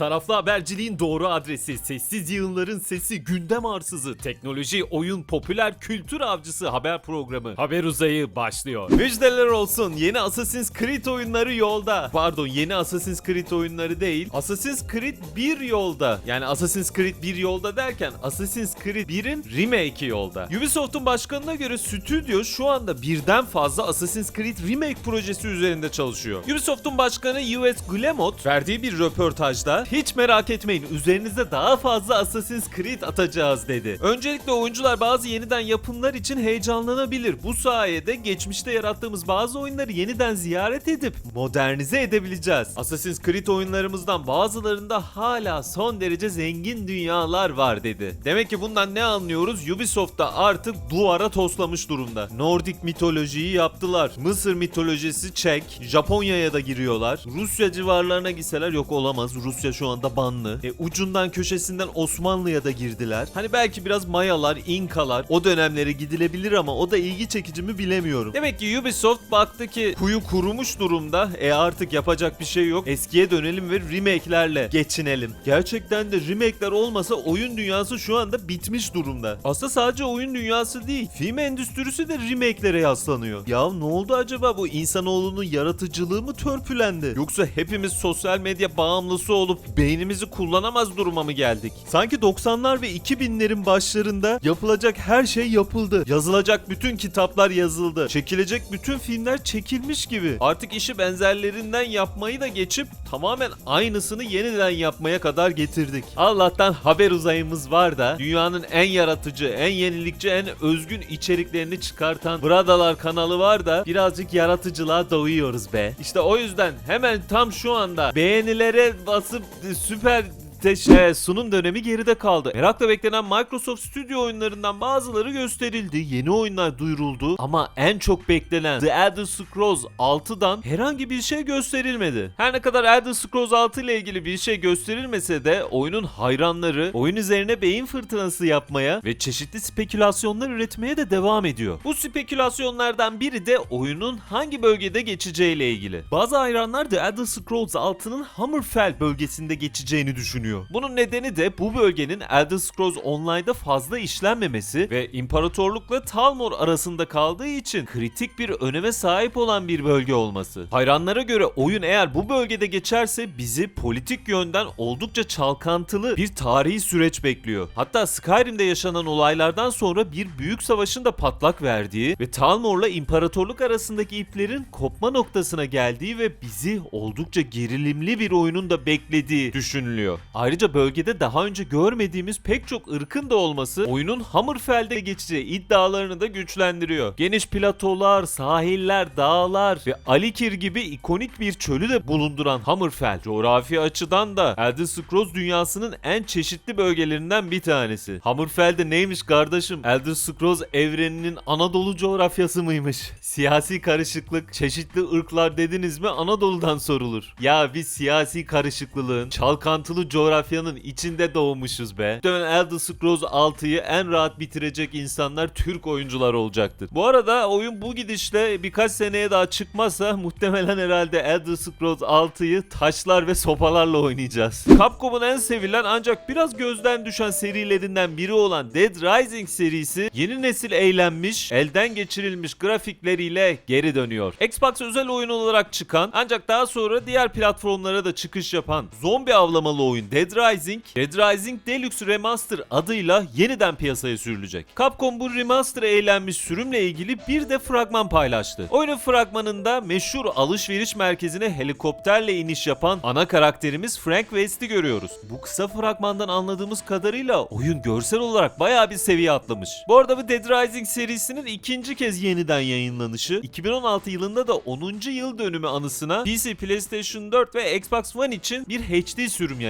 Taraflı haberciliğin doğru adresi, sessiz yığınların sesi, gündem arsızı, teknoloji, oyun, popüler kültür avcısı haber programı. Haber uzayı başlıyor. Müjdeler olsun. Yeni Assassin's Creed oyunları yolda. Pardon, yeni Assassin's Creed oyunları değil. Assassin's Creed 1 yolda. Yani Assassin's Creed 1 yolda derken Assassin's Creed 1'in remake'i yolda. Ubisoft'un başkanına göre stüdyo şu anda birden fazla Assassin's Creed remake projesi üzerinde çalışıyor. Ubisoft'un başkanı US Guillemot verdiği bir röportajda hiç merak etmeyin üzerinize daha fazla Assassin's Creed atacağız dedi. Öncelikle oyuncular bazı yeniden yapımlar için heyecanlanabilir. Bu sayede geçmişte yarattığımız bazı oyunları yeniden ziyaret edip modernize edebileceğiz. Assassin's Creed oyunlarımızdan bazılarında hala son derece zengin dünyalar var dedi. Demek ki bundan ne anlıyoruz? Ubisoft da artık duvara toslamış durumda. Nordik mitolojiyi yaptılar. Mısır mitolojisi çek. Japonya'ya da giriyorlar. Rusya civarlarına gitseler yok olamaz. Rusya şu anda banlı. E, ucundan köşesinden Osmanlı'ya da girdiler. Hani belki biraz Mayalar, İnkalar o dönemlere gidilebilir ama o da ilgi çekici mi bilemiyorum. Demek ki Ubisoft baktı ki kuyu kurumuş durumda. E artık yapacak bir şey yok. Eskiye dönelim ve remake'lerle geçinelim. Gerçekten de remake'ler olmasa oyun dünyası şu anda bitmiş durumda. Aslında sadece oyun dünyası değil. Film endüstrisi de remake'lere yaslanıyor. Ya ne oldu acaba bu insanoğlunun yaratıcılığı mı törpülendi? Yoksa hepimiz sosyal medya bağımlısı olup beynimizi kullanamaz duruma mı geldik? Sanki 90'lar ve 2000'lerin başlarında yapılacak her şey yapıldı. Yazılacak bütün kitaplar yazıldı. Çekilecek bütün filmler çekilmiş gibi. Artık işi benzerlerinden yapmayı da geçip tamamen aynısını yeniden yapmaya kadar getirdik. Allah'tan haber uzayımız var da dünyanın en yaratıcı, en yenilikçi, en özgün içeriklerini çıkartan Bradalar kanalı var da birazcık yaratıcılığa doyuyoruz be. İşte o yüzden hemen tam şu anda beğenilere basıp süper şey, sunum dönemi geride kaldı. Merakla beklenen Microsoft Studio oyunlarından bazıları gösterildi. Yeni oyunlar duyuruldu. Ama en çok beklenen The Elder Scrolls 6'dan herhangi bir şey gösterilmedi. Her ne kadar Elder Scrolls 6 ile ilgili bir şey gösterilmese de oyunun hayranları oyun üzerine beyin fırtınası yapmaya ve çeşitli spekülasyonlar üretmeye de devam ediyor. Bu spekülasyonlardan biri de oyunun hangi bölgede geçeceğiyle ilgili. Bazı hayranlar The Elder Scrolls 6'nın Hammerfell bölgesinde geçeceğini düşünüyor. Bunun nedeni de bu bölgenin Elder Scrolls Online'da fazla işlenmemesi ve İmparatorlukla Talmor arasında kaldığı için kritik bir öneme sahip olan bir bölge olması. Hayranlara göre oyun eğer bu bölgede geçerse bizi politik yönden oldukça çalkantılı bir tarihi süreç bekliyor. Hatta Skyrim'de yaşanan olaylardan sonra bir büyük savaşın da patlak verdiği ve Talmor'la İmparatorluk arasındaki iplerin kopma noktasına geldiği ve bizi oldukça gerilimli bir oyunun da beklediği düşünülüyor. Ayrıca bölgede daha önce görmediğimiz pek çok ırkın da olması oyunun Hammerfell'de geçeceği iddialarını da güçlendiriyor. Geniş platolar, sahiller, dağlar ve Alikir gibi ikonik bir çölü de bulunduran Hammerfell coğrafi açıdan da Elder Scrolls dünyasının en çeşitli bölgelerinden bir tanesi. Hammerfell'de neymiş kardeşim? Elder Scrolls evreninin Anadolu coğrafyası mıymış? Siyasi karışıklık, çeşitli ırklar dediniz mi Anadolu'dan sorulur. Ya biz siyasi karışıklılığın, çalkantılı coğrafyanın içinde doğmuşuz be. Dön Elder Scrolls 6'yı en rahat bitirecek insanlar Türk oyuncular olacaktır. Bu arada oyun bu gidişle birkaç seneye daha çıkmazsa muhtemelen herhalde Elder Scrolls 6'yı taşlar ve sopalarla oynayacağız. Capcom'un en sevilen ancak biraz gözden düşen serilerinden biri olan Dead Rising serisi yeni nesil eğlenmiş, elden geçirilmiş grafikleriyle geri dönüyor. Xbox özel oyun olarak çıkan ancak daha sonra diğer platformlara da çıkış yapan zombi avlamalı oyun Dead Rising, Dead Rising Deluxe Remaster adıyla yeniden piyasaya sürülecek. Capcom bu remaster eğlenmiş sürümle ilgili bir de fragman paylaştı. Oyunun fragmanında meşhur alışveriş merkezine helikopterle iniş yapan ana karakterimiz Frank West'i görüyoruz. Bu kısa fragmandan anladığımız kadarıyla oyun görsel olarak bayağı bir seviye atlamış. Bu arada bu Dead Rising serisinin ikinci kez yeniden yayınlanışı 2016 yılında da 10. yıl dönümü anısına PC, PlayStation 4 ve Xbox One için bir HD sürüm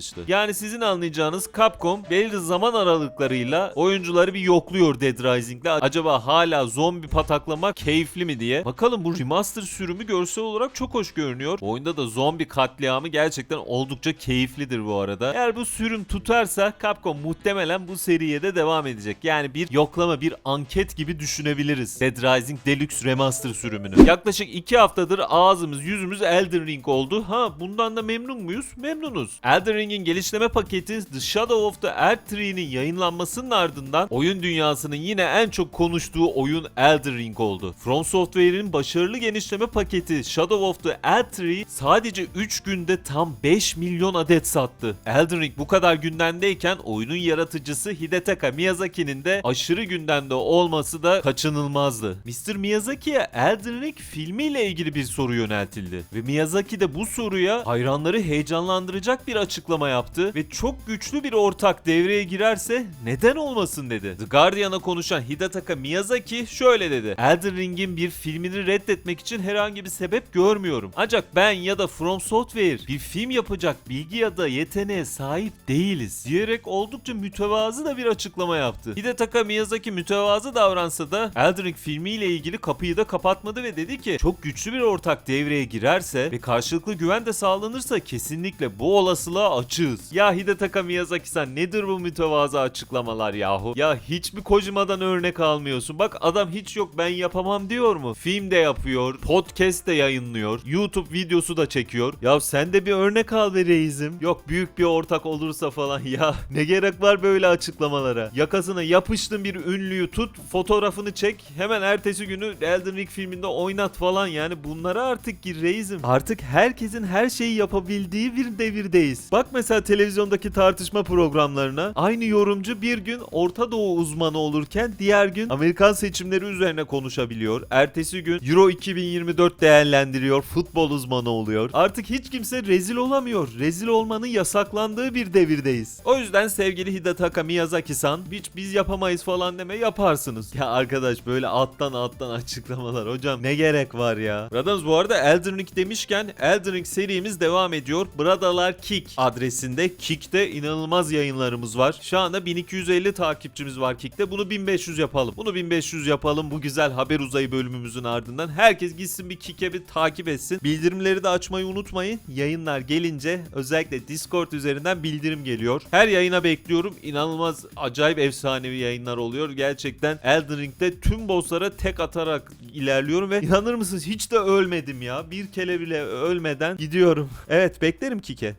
yayınlanmıştı. Yani sizin anlayacağınız Capcom belli zaman aralıklarıyla oyuncuları bir yokluyor Dead Rising'le. Acaba hala zombi pataklama keyifli mi diye. Bakalım bu remaster sürümü görsel olarak çok hoş görünüyor. Oyunda da zombi katliamı gerçekten oldukça keyiflidir bu arada. Eğer bu sürüm tutarsa Capcom muhtemelen bu seriye de devam edecek. Yani bir yoklama, bir anket gibi düşünebiliriz. Dead Rising Deluxe Remaster sürümünü. Yaklaşık 2 haftadır ağzımız yüzümüz Elden Ring oldu. Ha bundan da memnun muyuz? Memnunuz. Elden Ring'in geliştirme paketi The Shadow of the Earth 3'nin yayınlanmasının ardından oyun dünyasının yine en çok konuştuğu oyun Elden Ring oldu. From Software'in başarılı genişleme paketi Shadow of the Earth 3 sadece 3 günde tam 5 milyon adet sattı. Elden Ring bu kadar gündemdeyken oyunun yaratıcısı Hidetaka Miyazaki'nin de aşırı gündemde olması da kaçınılmazdı. Mr. Miyazaki'ye Elden Ring filmiyle ilgili bir soru yöneltildi. Ve Miyazaki de bu soruya hayranları heyecanlandıracak bir açıklama yaptı ve çok güçlü bir ortak devreye girerse neden olmasın dedi. The Guardian'a konuşan Hidetaka Miyazaki şöyle dedi. Elden Ring'in bir filmini reddetmek için herhangi bir sebep görmüyorum. Ancak ben ya da From Software bir film yapacak bilgi ya da yeteneğe sahip değiliz diyerek oldukça mütevazı da bir açıklama yaptı. Hidetaka Miyazaki mütevazı davransa da Elden Ring filmiyle ilgili kapıyı da kapatmadı ve dedi ki çok güçlü bir ortak devreye girerse ve karşılıklı güven de sağlanırsa kesinlikle bu olasılığa açığız. Ya Hidetaka Miyazaki sen nedir bu mütevazı açıklamalar yahu? Ya hiç mi Kojima'dan örnek almıyorsun? Bak adam hiç yok ben yapamam diyor mu? Film de yapıyor, podcast de yayınlıyor, YouTube videosu da çekiyor. Ya sen de bir örnek al be reizim. Yok büyük bir ortak olursa falan ya ne gerek var böyle açıklamalara? Yakasına yapıştın bir ünlüyü tut, fotoğrafını çek, hemen ertesi günü Elden Ring filminde oynat falan yani bunlara artık gir reizim. Artık herkesin her şeyi yapabildiği bir devirdeyiz. Bak mesela televizyondaki tartışma programlarına aynı yorumcu bir gün Orta Doğu uzmanı olurken diğer gün Amerikan seçimleri üzerine konuşabiliyor. Ertesi gün Euro 2024 değerlendiriyor, futbol uzmanı oluyor. Artık hiç kimse rezil olamıyor. Rezil olmanın yasaklandığı bir devirdeyiz. O yüzden sevgili Hidetaka Miyazaki-san hiç biz yapamayız falan deme yaparsınız. Ya arkadaş böyle alttan alttan açıklamalar. Hocam ne gerek var ya? Radans bu arada Elden Ring demişken Elden Ring serimiz devam ediyor. Bradalar Kick adresinde Kick'te inanılmaz yayınlarımız var. Şu anda 1250 takipçimiz var Kick'te. Bunu 1500 yapalım. Bunu 1500 yapalım bu güzel haber uzayı bölümümüzün ardından. Herkes gitsin bir Kick'e bir takip etsin. Bildirimleri de açmayı unutmayın. Yayınlar gelince özellikle Discord üzerinden bildirim geliyor. Her yayına bekliyorum. İnanılmaz acayip efsanevi yayınlar oluyor. Gerçekten Elden Ring'de tüm bosslara tek atarak ilerliyorum ve inanır mısınız hiç de ölmedim ya. Bir kere bile ölmeden gidiyorum. Evet beklerim Kike.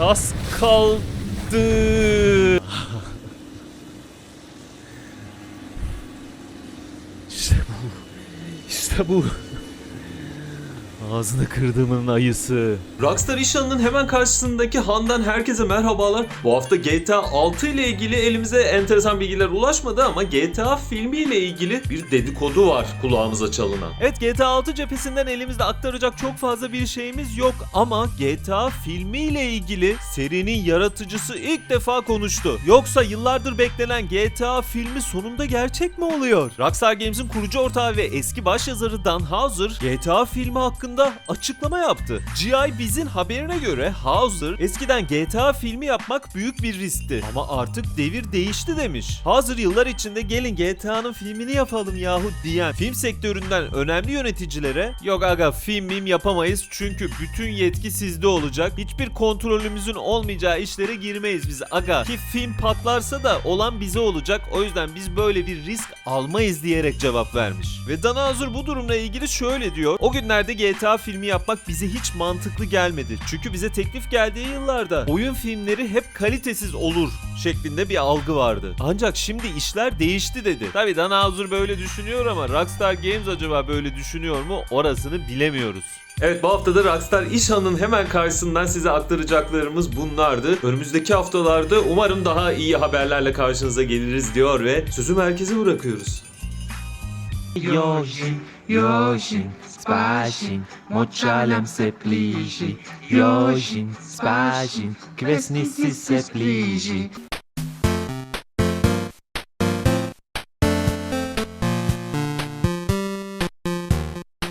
Az kaldı. İşte bu. İşte bu. Ağzını kırdığımın ayısı. Rockstar İşhan'ın hemen karşısındaki Han'dan herkese merhabalar. Bu hafta GTA 6 ile ilgili elimize enteresan bilgiler ulaşmadı ama GTA filmi ile ilgili bir dedikodu var kulağımıza çalınan. Evet GTA 6 cephesinden elimizde aktaracak çok fazla bir şeyimiz yok ama GTA filmi ile ilgili serinin yaratıcısı ilk defa konuştu. Yoksa yıllardır beklenen GTA filmi sonunda gerçek mi oluyor? Rockstar Games'in kurucu ortağı ve eski başyazarı Dan Houser GTA filmi hakkında açıklama yaptı. G.I. Biz'in haberine göre Houser eskiden GTA filmi yapmak büyük bir riskti ama artık devir değişti demiş. Houser yıllar içinde gelin GTA'nın filmini yapalım yahu diyen film sektöründen önemli yöneticilere yok aga film mim yapamayız çünkü bütün yetki sizde olacak. Hiçbir kontrolümüzün olmayacağı işlere girmeyiz biz aga. Ki film patlarsa da olan bize olacak. O yüzden biz böyle bir risk almayız diyerek cevap vermiş. Ve Dan Houser bu durumla ilgili şöyle diyor. O günlerde GTA filmi yapmak bize hiç mantıklı gelmedi. Çünkü bize teklif geldiği yıllarda oyun filmleri hep kalitesiz olur şeklinde bir algı vardı. Ancak şimdi işler değişti dedi. Tabi Dan Houser böyle düşünüyor ama Rockstar Games acaba böyle düşünüyor mu orasını bilemiyoruz. Evet bu haftada Rockstar İşhan'ın hemen karşısından size aktaracaklarımız bunlardı. Önümüzdeki haftalarda umarım daha iyi haberlerle karşınıza geliriz diyor ve sözü merkeze bırakıyoruz. Yojin, Yojin, Spajin, Močalem se pliži. Yojin, Spajin, Kvesnici se pliži.